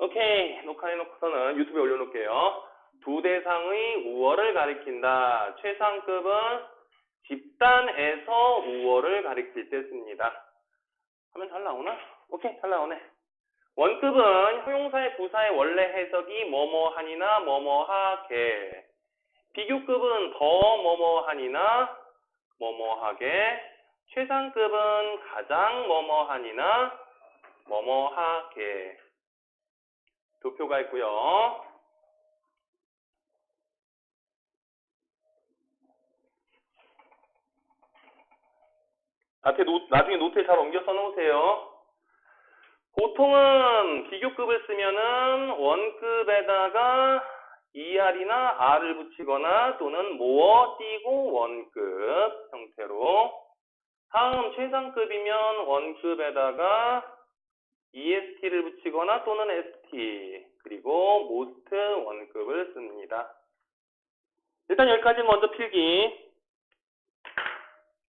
오케이. 녹화해놓고서는 유튜브에 올려놓을게요. 두 대상의 우월을 가리킨다. 최상급은 집단에서 우월을 가리킬 때 씁니다. 하면 잘 나오나? 오케이, 잘 나오네. 원급은 형용사의 부사의 원래 해석이 뭐뭐하니나 뭐뭐하게. 비교급은 더 뭐뭐하니나 뭐뭐하게. 최상급은 가장 뭐뭐하니나 뭐뭐하게. 도표가 있고요. 앞에 노, 나중에 노트에 잘 옮겨 써놓으세요. 보통은 비교급을 쓰면은 원급에다가 ER이나 R을 붙이거나 또는 모어 띄고 원급 형태로 다음 최상급이면 원급에다가 EST를 붙이거나 또는 ST 그리고 most 원급을 씁니다. 일단 여기까지 먼저 필기.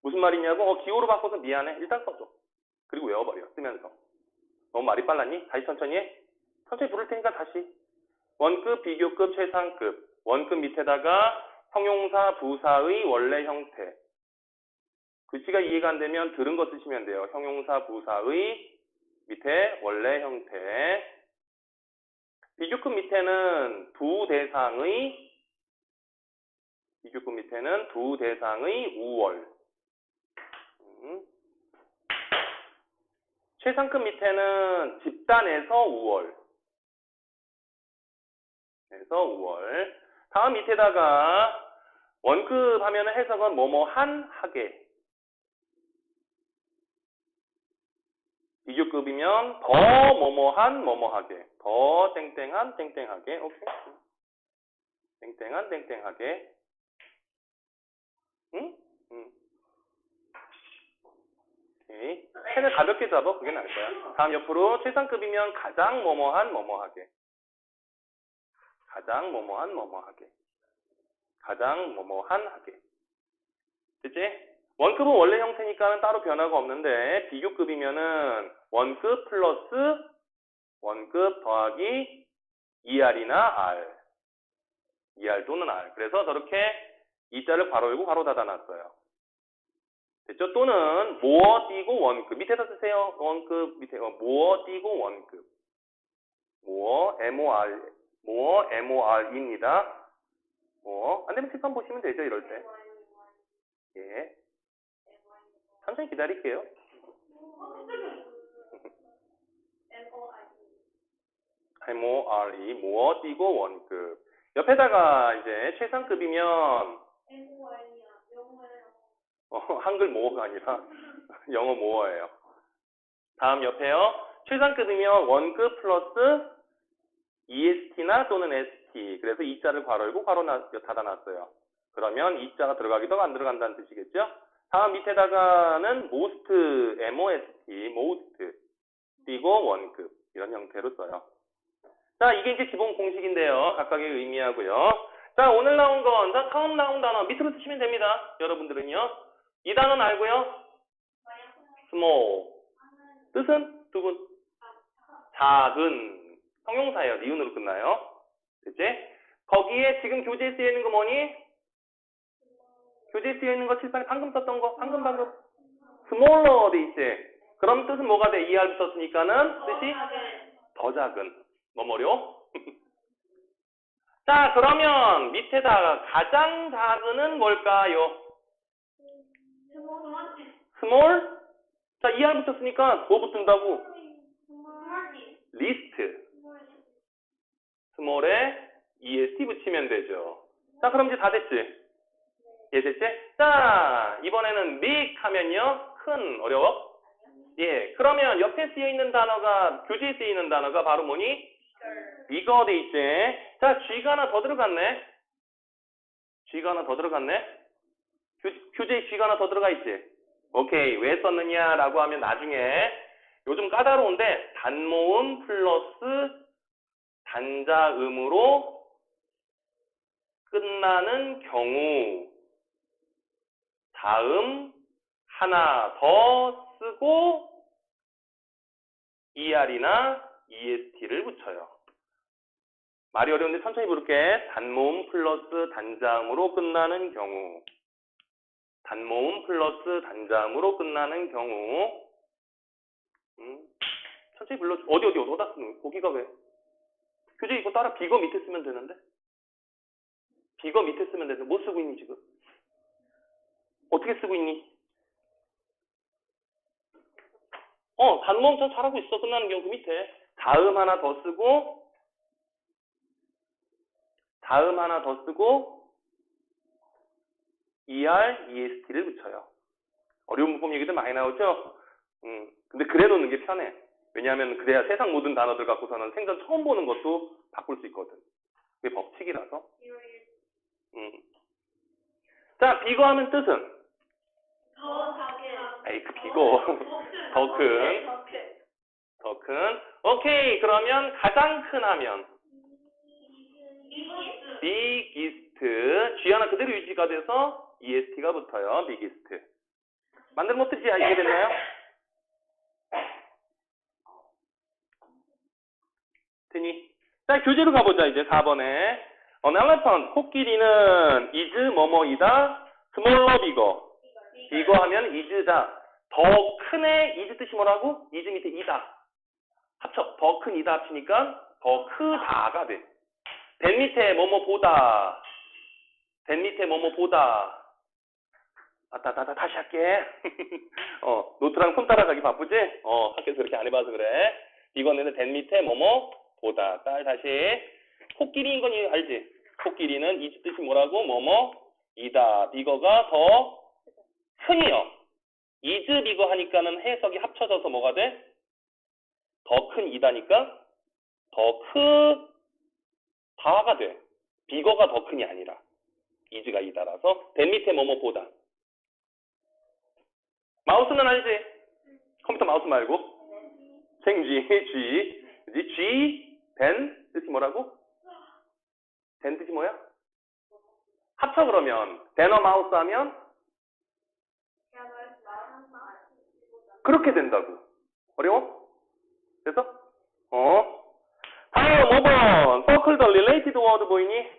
무슨 말이냐고? 어, 기호로 바꿔서 미안해. 일단 써줘. 그리고 외워버려 쓰면서. 너무 말이 빨랐니? 다시 천천히 해. 천천히 부를 테니까 다시. 원급, 비교급, 최상급. 원급 밑에다가 형용사, 부사의 원래 형태. 글씨가 이해가 안 되면 들은 거 쓰시면 돼요. 형용사, 부사의 밑에 원래 형태. 비교급 밑에는 두 대상의 비교급 밑에는 두 대상의 우월. 음. 최상급 밑에는 집단에서 우월. 에서 우월. 다음 밑에다가 원급 하면 해석은 뭐뭐 한 하게 비교급이면 더 뭐뭐한 뭐뭐하게 더 땡땡한 땡땡하게 오케이. 땡땡한 땡땡하게. 응? 응. 오케이. 펜을 가볍게 잡아. 그게 나을 거야. 다음 옆으로 최상급이면 가장 뭐뭐한 뭐뭐하게. 가장 뭐뭐한 뭐뭐하게. 가장 뭐뭐한 하게. 됐지? 원급은 원래 형태니까는 따로 변화가 없는데 비교급이면은 원급 플러스 원급 더하기 ER이나 R ER 또는 R 그래서 저렇게 이자를 괄호 열고 괄호 닫아놨어요. 됐죠? 또는 모어 띄고 원급. 밑에다 쓰세요. 원급. 밑에 어, 모어 띄고 원급. 모어 MOR 모어 MOR입니다. 모어. 안 되면 칠판 보시면 되죠 이럴 때? 예. 천천히 기다릴게요. MORE, 모어 띄고 원급. 옆에다가 이제 최상급이면, 어, 한글 모어가 아니라 영어 모어예요. 다음 옆에요. 최상급이면 원급 플러스 EST나 또는 ST. 그래서 이자를 괄호 열고 괄호 닫아놨어요. 그러면 이자가 들어가기도 안 들어간다는 뜻이겠죠? 다음 밑에다가는 most, most, most 띄고 원급 이런 형태로 써요. 자, 이게 이제 기본 공식인데요. 각각의 의미하고요. 자, 오늘 나온 건, 자, 처음 나온 단어 밑으로 쓰시면 됩니다. 여러분들은요. 이 단어는 알고요. small. 뜻은 두 분. 작은. 형용사예요. 니은으로 끝나요. 됐지? 거기에 지금 교재에 쓰여 있는 거 뭐니? 교재에 쓰여 있는 거 칠판에 방금 썼던 거. 방금 방금. smaller 돼 있지? 그럼 뜻은 뭐가 돼? ER 썼으니까는 뜻이 더 작은. 뭐뭐요? 자, 그러면 밑에다가 가장 작은은 뭘까요? small? 자, ER 붙였으니까 뭐 붙는다고? 리스트. small에 EST 붙이면 되죠. 자, 그럼 이제 다 됐지? 예, 됐지? 자, 이번에는 big 하면요. 큰, 어려워? 예, 그러면 옆에 쓰여 있는 단어가, 교재에 쓰여 있는 단어가 바로 뭐니? 이거 돼 있지? 자, G가 하나 더 들어갔네? G가 하나 더 들어갔네? 교, 교재에 G가 하나 더 들어가 있지? 오케이. 왜 썼느냐라고 하면 나중에 요즘 까다로운데 단모음 플러스 단자음으로 끝나는 경우 다음 하나 더 쓰고 ER이나 EST를 붙여요. 말이 어려운데 천천히 부를게. 단모음 플러스 단자음으로 끝나는 경우. 단모음 플러스 단자음으로 끝나는 경우. 음, 천천히 불러. 어디 어디 어디 어디다 쓰는? 거기가 왜? 교재 이거 따라 비거 밑에 쓰면 되는데. 비거 밑에 쓰면 되는데 뭐 쓰고 있니 지금? 어떻게 쓰고 있니? 어, 단모음 참 잘하고 있어. 끝나는 경우 그 밑에. 다음 하나 더 쓰고, 다음 하나 더 쓰고, ER, EST를 붙여요. 어려운 문법 얘기들 많이 나오죠? 음, 근데 그래 놓는 게 편해. 왜냐하면 그래야 세상 모든 단어들 갖고서는 생전 처음 보는 것도 바꿀 수 있거든. 그게 법칙이라서. 음. 자, 비거 하면 뜻은? 더 작게. 에이, 그 비거. 더 큰. 더 큰. 더 큰. 오케이. 그러면 가장 큰 하면 비기스. biggest. G 하나 그대로 유지가 돼서 EST가 붙어요. biggest. 만드는 것들이 다 이해됐나요? 되니? 자, 교재로 가보자, 이제 4번에. On elephant, 코끼리는 is 뭐뭐이다, smaller, bigger. 이거 하면 is다. 더 큰의 is 뜻이 뭐라고? is 밑에 이다. 합쳐. 더 큰 이다 합치니까 더 크다가 돼. 벤 밑에 뭐뭐 보다. 벤 밑에 뭐뭐 보다. 아따, 따, 따, 다시 할게. 어, 노트랑 손 따라가기 바쁘지? 어, 학교에서 그렇게 안 해봐서 그래. 이거는 벤 밑에 뭐뭐 보다. 딸, 다시. 코끼리인 건 이- 알지? 코끼리는 이 뜻이 뭐라고? 뭐뭐 이다. 비거가 더 큰이요. 이즈 비거 하니까는 해석이 합쳐져서 뭐가 돼? 더 큰 이다니까 더 크 다가 돼. 비거가 더 큰이 아니라 이즈가 이다라서 된 밑에 뭐뭐보다. 마우스는 알지? 컴퓨터 마우스 말고 생쥐 G 그지? G 된 뜻이 뭐라고? 된 뜻이 뭐야? 합쳐 그러면 대너 마우스 하면 그렇게 된다고. 어려워? 됐어? 어? 다음 5번. Circle the related word 보이니?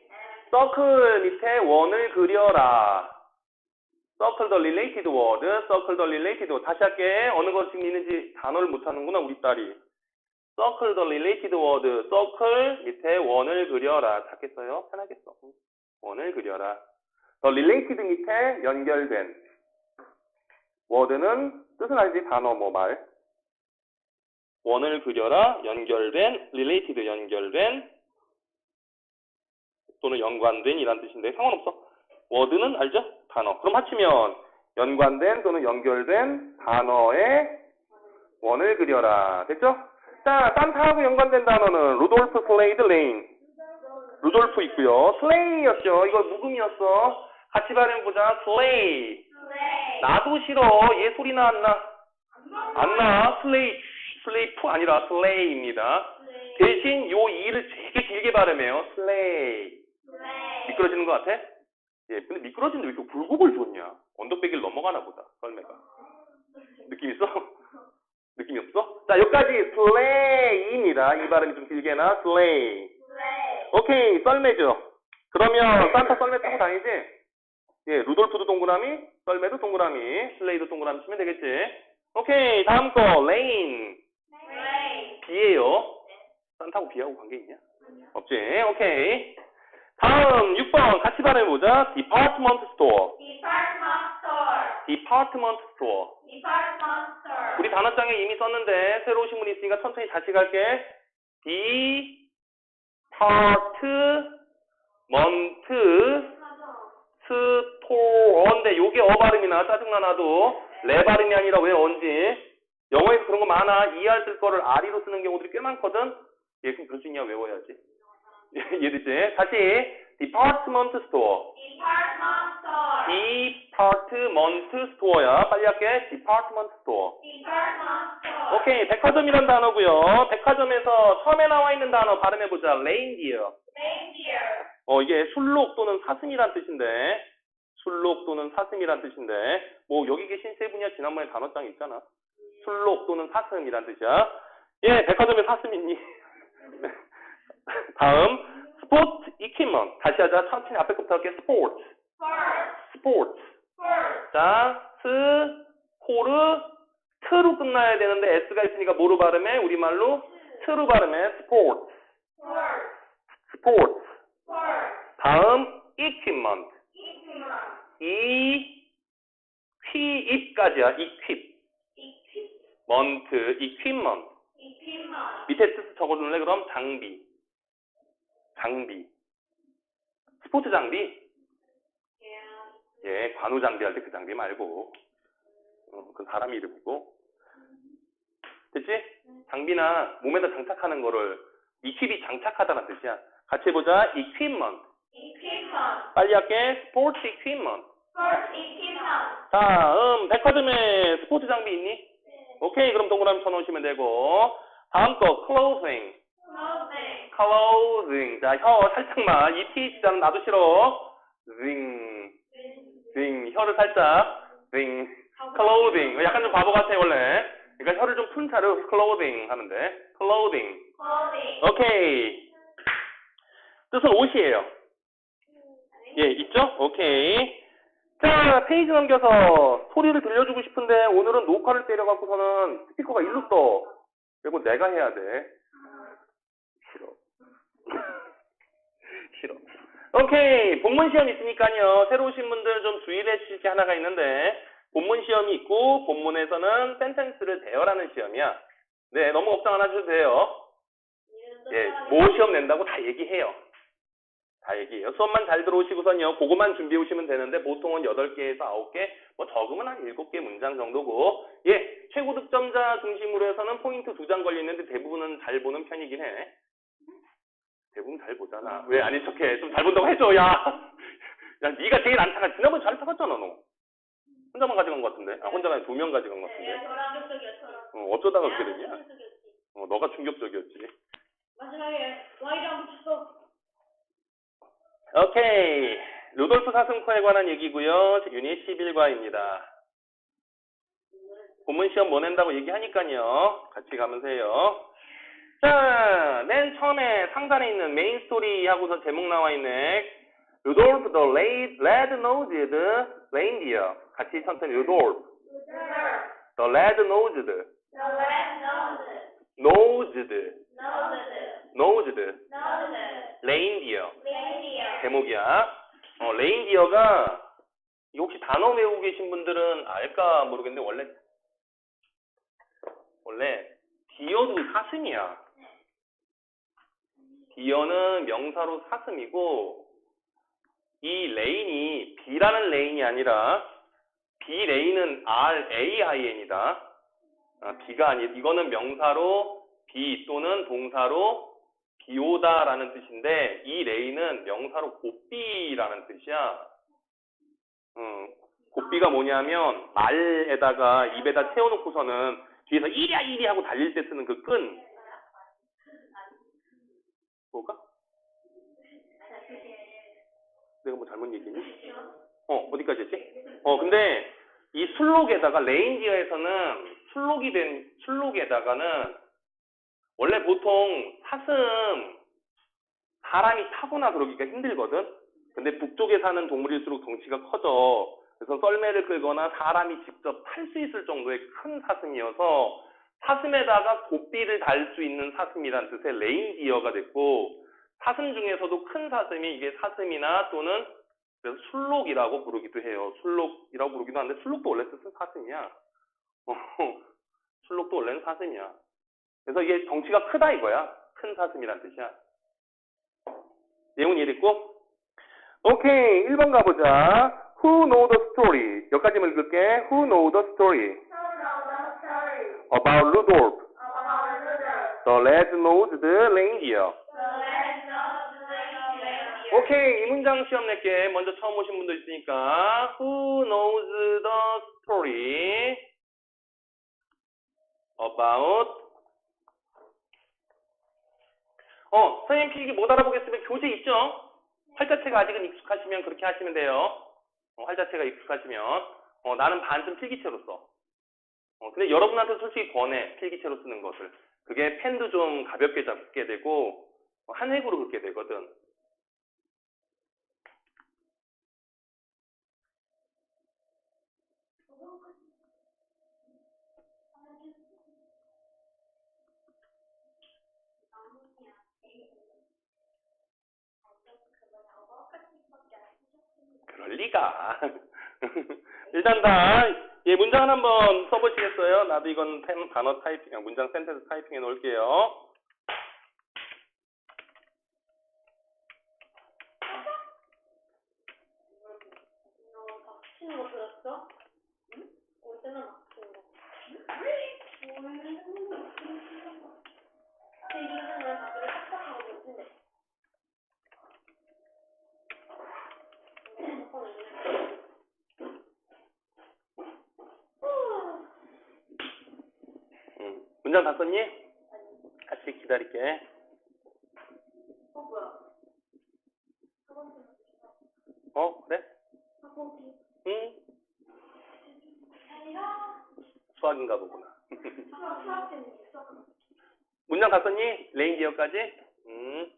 circle 밑에 원을 그려라. circle the related word, circle the related word. 다시 할게. 어느 것이 있는지 단어를 못하는구나, 우리 딸이. circle the related word, circle 밑에 원을 그려라. 찾겠어요? 편하겠어. 원을 그려라. the related 밑에 연결된. word는 뜻은 알지? 단어 뭐 말. 원을 그려라 연결된 related 연결된 또는 연관된 이란 뜻인데 상관없어. word는 알죠? 단어. 그럼 합치면 연관된 또는 연결된 단어의 원을 그려라. 됐죠? 자, 산타하고 연관된 단어는 루돌프 슬레이드 레인. 루돌프 있고요. 슬레이였죠. 이거 묵음이었어. 같이 발음해보자. 슬레이. 나도 싫어. 얘 소리 나, 안 나? 안 나. 슬레이. 슬레이프 아니라 슬레이입니다. 대신 요 이를 되게 길게 발음해요. 슬레이. 미끄러지는 것 같아? 예, 근데 미끄러지는데 왜 이렇게 굴곡을 줬냐? 언덕배기를 넘어가나 보다, 썰매가. 느낌 있어? 느낌이 없어? 자, 여기까지 슬레이입니다. 이 발음이 좀 길게 나, 슬레이. 오케이, 썰매죠. 그러면 산타 썰매 타고 다니지? 예, 루돌프도 동그라미, 썰매도 동그라미, 슬레이도 동그라미 치면 되겠지? 오케이, 다음 거, 레인. 비예요. 산타고 비하고 관계 있냐? 없지? 오케이. 다음 6번 같이 발음해보자. department store. department store. 우리 단어장에 이미 썼는데 새로 오신 분이 있으니까 천천히 다시 갈게. department store인데 요게 어 발음이나 짜증나 나도 레 발음이 아니라 왜 언지? 영어에서 그런 거 많아. ER 쓸 거를 RE로 쓰는 경우들이 꽤 많거든. 얘 그럼 그럴 수 있냐 외워야지. 이해되지? 다시 department store. department store야. 빨리 할게. department store. 오케이. 백화점이란 단어고요. 백화점에서 처음에 나와 있는 단어 발음해 보자. reindeer. 어, 이게 술록 또는 사슴이란 뜻인데, 술록 또는 사슴이란 뜻인데, 뭐, 여기 계신 세 분이야 지난번에 단어장 있잖아. 술록 또는 사슴이란 뜻이야. 예, 백화점에 사슴 있니? 다음, equipment. 다시 하자. 천천히 앞에 거부터 할게. 스포츠. 스포츠. 자, 스, 포르, 트로 끝나야 되는데 S가 있으니까 뭐로 발음해? 우리말로 트로 발음해. 스포츠. 스포츠. 다음, equipment. 이, 퀴, 입까지야. equip. 먼트, equipment. equipment, 밑에 뜻 적어줄래? 그럼 장비. 장비. 스포츠 장비? 예, 관우 장비 할 때 그 장비 말고. 어, 그 사람 이름이고. 됐지? 장비나 몸에다 장착하는 거를 equip이 장착하다는 뜻이야. 같이 해보자. equipment. equipment, 빨리 할게. 스포츠 equipment. first equipment, 다음, 백화점에 스포츠 장비 있니? 오케이, 그럼 동그라미 쳐놓으시면 되고. 다음 거, clothing. clothing, clothing. 자, 혀 살짝만. 이 T 자는 나도 싫어. zing, zing. 혀를 살짝. zing. clothing. 약간 좀 바보 같아, 원래. 그러니까 혀를 좀 푼 차로 clothing 돼. clothing. clothing, 오케이. 뜻은 옷이에요. 예, 있죠? 오케이. 자, 페이지 넘겨서 소리를 들려주고 싶은데 오늘은 녹화를 때려갖고서는 스피커가 일로 떠. 그리고 내가 해야 돼. 싫어. 싫어. 오케이. 본문 시험 있으니까요. 새로 오신 분들 좀 주의를 해주실 게 하나가 있는데 본문 시험이 있고 본문에서는 센텐스를 대열하는 시험이야. 네, 너무 걱정 안 하셔도 돼요. 예, 뭐 시험 낸다고 다 얘기해요. 다 얘기해요. 수업만 잘 들어오시고선요, 그거만 준비해 오시면 되는데, 보통은 8개에서 9개, 뭐 적으면 한 7개 문장 정도고, 예, 최고 득점자 중심으로 해서는 포인트 두 장 걸리는데 대부분은 잘 보는 편이긴 해. 대부분 잘 보잖아. 왜 아닌 척해? 좀 잘 본다고 해줘, 야! 야, 네가 제일 안 타가. 지난번에 잘 타갔잖아, 너. 혼자만 가져간 것 같은데? 아, 혼자가 아니라 두명 가져간 것 같은데? 격적이었어. 어, 어쩌다가 그렇게 내가 됐냐? 충격적이었지. 어, 너가 충격적이었지. 마지막에 Y랑 붙였어. 오케이. 루돌프 사슴코에 관한 얘기고요. 유닛 11과입니다. 본문 시험 뭐 낸다고 얘기하니까요. 같이 가면서 해요. 자, 맨 처음에 상단에 있는 메인 스토리 하고서 제목 나와 있네. 루돌프 the red, red-nosed reindeer. 같이 천천히 루돌프 the red-nosed, The red nose, nosed, reindeer. reindeer. 제목이야. 어, 레인디어가 혹시 단어 외우고 계신 분들은 알까 모르겠는데 원래 원래 디어도 사슴이야. 디어는 명사로 사슴이고 이 레인이 B라는 레인이 아니라 B 레인은 R A I N이다. 아, B가 아니 이거는 명사로 B 또는 동사로 비오다라는 뜻인데 이 레인은 명사로 곱비라는 뜻이야. 음, 곱비가 뭐냐면 말에다가 입에다 채워놓고서는 뒤에서 이리야 이리 하고 달릴 때 쓰는 그 끈. 뭐가? 내가 뭐 잘못 얘기했니? 어, 어디까지 했지? 어, 근데 이 술록에다가 레인디어에서는 술록이 된 술록에다가는 원래 보통 사슴 사람이 타거나 그러기가 힘들거든. 근데 북쪽에 사는 동물일수록 덩치가 커져. 그래서 썰매를 끌거나 사람이 직접 탈 수 있을 정도의 큰 사슴이어서 사슴에다가 곱비를 달 수 있는 사슴이란 뜻의 레인디어가 됐고 사슴 중에서도 큰 사슴이 이게 사슴이나 또는 그래서 술록이라고 부르기도 해요. 술록이라고 부르기도 하는데 술록도 원래 뜻은 사슴이야. 어, 술록도 원래는 사슴이야. 그래서 이게 덩치가 크다 이거야. 큰 사슴이란 뜻이야. 내용은 이해됐고? 오케이, 1번 가보자. Who know the story? 여기까지만 읽을게. Who know the story about Rudolph, the red-nosed reindeer. 오케이, 이 문장 시험 낼게. 먼저 처음 오신 분도 있으니까. Who knows the story about 어, 선생님 필기 못 알아보겠으면 교재 있죠? 활자체가 아직은 익숙하시면 그렇게 하시면 돼요. 어, 활자체가 익숙하시면. 어, 나는 반쯤 필기체로 써. 어, 근데 여러분한테 솔직히 권해. 필기체로 쓰는 것을. 그게 펜도 좀 가볍게 잡게 되고, 어, 한 획으로 긋게 되거든. 리가. 일단 다, 예, 문장을 한번 써보시겠어요? 나도 이건 템, 단어 타이핑, 아, 문장 센텐스 타이핑 해 놓을게요. 너 막히는 거 들었어? 응? 올 때는 막히는 거. 제 이름은 다들 딱딱하고 예쁜데. 근데 오빠는 있네. 후. 음, 문장 다 썼니? 같이 기다릴게. 어 그래? 응, 수학인가 보구나. 문장 다 썼니? 레인디어까지? 음.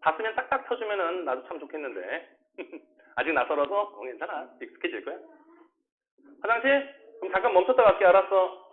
다 쓰면 딱딱 쳐주면은 나도 참 좋겠는데. 아직 낯설어서? 어, 괜찮아. 익숙해질 거야. 화장실? 그럼 잠깐 멈췄다 갈게, 알았어.